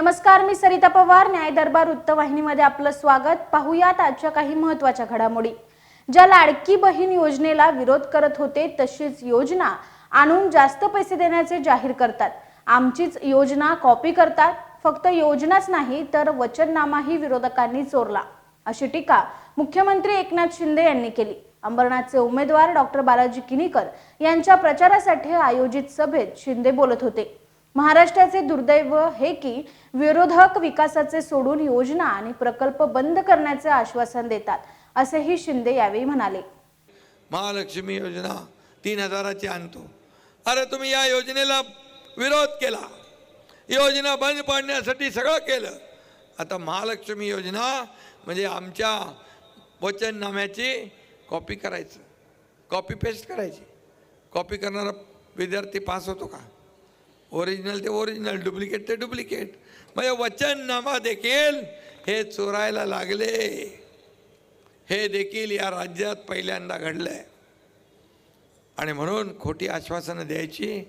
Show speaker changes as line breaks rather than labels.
नमस्कार मी सरिता पवार न्याय दरबार वृत्तवाहिनीमध्ये आपलं स्वागत. पाहूयात आजच्या काही महत्त्वाच्या घडामोडी. ज्या लाडकी बहीण योजनेला विरोध करत होते तशीच योजना आणून जास्त पैसे देण्याचे जाहीर करतात. आमचीच योजना कॉपी करतात. फक्त योजनाच नाही तर वचननामाही विरोधकांनी चोरला. अशी टीका मुख्यमंत्री एकनाथ शिंदे यांनी केली. अंबरनाथचे उमेदवार डॉक्टर बालाजी किनीकर यांच्या प्रचारासाठी आयोजित सभेत शिंदे बोलत होते. महाराष्ट्राचे दुर्दैव हे की विरोधक विकासाचे सोडून योजना आणि प्रकल्प बंद करण्याचे आश्वासन देतात असेही शिंदे यावेळी म्हणाले.
महालक्ष्मी योजना तीन हजाराची आणतो. अरे तुम्ही या योजनेला विरोध केला. योजना बंद पाडण्यासाठी सगळं केलं. आता महालक्ष्मी योजना म्हणजे आमच्या वचननाम्याची कॉपी करायचं. कॉपी पेस्ट करायची. कॉपी करणारा विद्यार्थी पास होतो का? ओरिजिनल ते ओरिजिनल डुप्लिकेट ते डुप्लिकेट म्हणजे वचननामा देखील हे चोरायला लागले. हे देखील या राज्यात पहिल्यांदा घडलं आहे आणि म्हणून खोटी आश्वासनं द्यायची